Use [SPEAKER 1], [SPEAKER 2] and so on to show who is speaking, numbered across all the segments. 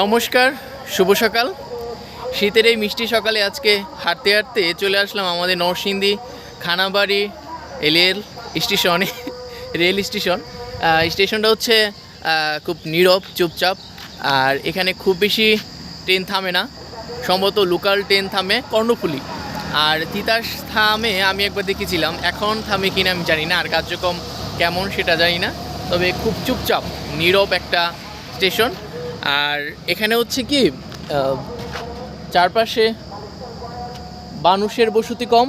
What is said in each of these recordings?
[SPEAKER 1] নমস্কার, শুভ সকাল। শীতের এই মিষ্টি সকালে আজকে হাঁটতে হাঁটতে চলে আসলাম আমাদের নরসিংদী, খানাবাড়ি রেল স্টেশনে, রেল স্টেশন। স্টেশনটা হচ্ছে খুব নীরব, চুপচাপ, আর এখানে খুব বেশি ট্রেন থামে না। সম্ভবত লোকাল ট্রেন থামে কর্ণফুলি। আর তিতাস থামে আমি একবার দেখেছিলাম, এখন থামে কিনা আমি জানি না, আর কার্যক্রম কেমন সেটা জানি না। তবে খুব চুপচাপ, নীরব একটা স্টেশন। আর এখানে হচ্ছে কি চারপাশে মানুষের বসতি কম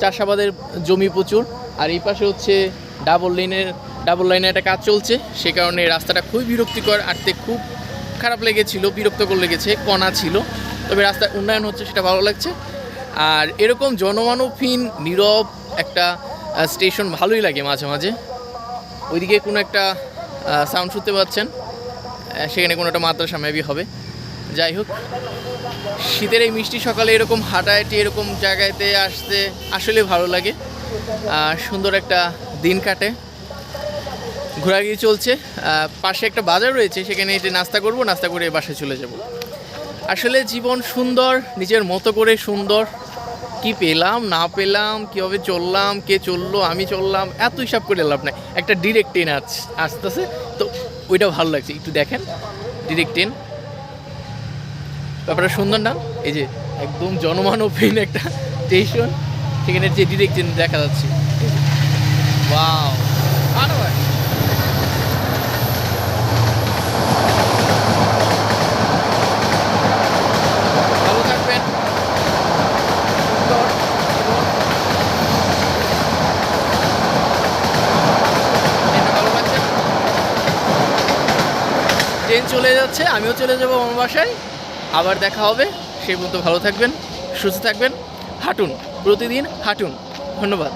[SPEAKER 1] চাষাবাদের জমি প্রচুর, আর এই পাশে হচ্ছে ডাবল লাইনের ডাবল লাইনের একটা কাজ চলছে, সে কারণে রাস্তাটা খুবই বিরক্তিকর, আটতে খুব খারাপ লেগেছিল, বিরক্তকর লেগেছে, কণা ছিল, তবে রাস্তার উন্নয়ন হচ্ছে সেটা ভালো লাগছে। আর এরকম জনমানবহীন, নীরব একটা স্টেশন ভালোই লাগে মাঝে মাঝে। ওইদিকে কোনো একটা সাউন্ড শুনতে পাচ্ছেন। সেখানে কোনো একটা মাদ্রাসা মেবি হবে। যাই হোক, শীতের এই মিষ্টি সকালে এরকম হাঁটা হাঁটাহাঁটি, এরকম জায়গাতে আসতে আসলে ভালো লাগে। সুন্দর একটা দিন কাটে। ঘোরাঘুরি চলছে। পাশে একটা বাজার রয়েছে, সেখানে এসে নাস্তা করব, নাস্তা করে বাসায় চলে যাব। আসলে জীবন সুন্দর, নিজের মতো করে সুন্দর। কি পেলাম, না পেলাম, কীভাবে চললাম, কে চলল, আমি চললাম, এত হিসাব করে লাভ নাই। একটা ডিরেক্ট ট্রেন আস আসতেছে। তো ওইটা ভালো লাগছে। একটু দেখেন ডিরেক্ট ট্রেন ব্যাপারটা সুন্দর না? এই যে একদম জনমানবহীন একটা স্টেশন সেখানে যে ডিরেক্ট ট্রেন দেখা যাচ্ছে। ওয়াও ভালো থাকবেন সুন্দর জীবন। ট্রেনে ভালো লাগছে না? ট্রেন চলে যাচ্ছে, আমিও চলে যাব আমার বাসায়। আবার দেখা হবে। সেই পর্যন্ত ভালো থাকবেন, সুস্থ থাকবেন। হাঁটুন, প্রতিদিন হাঁটুন। ধন্যবাদ।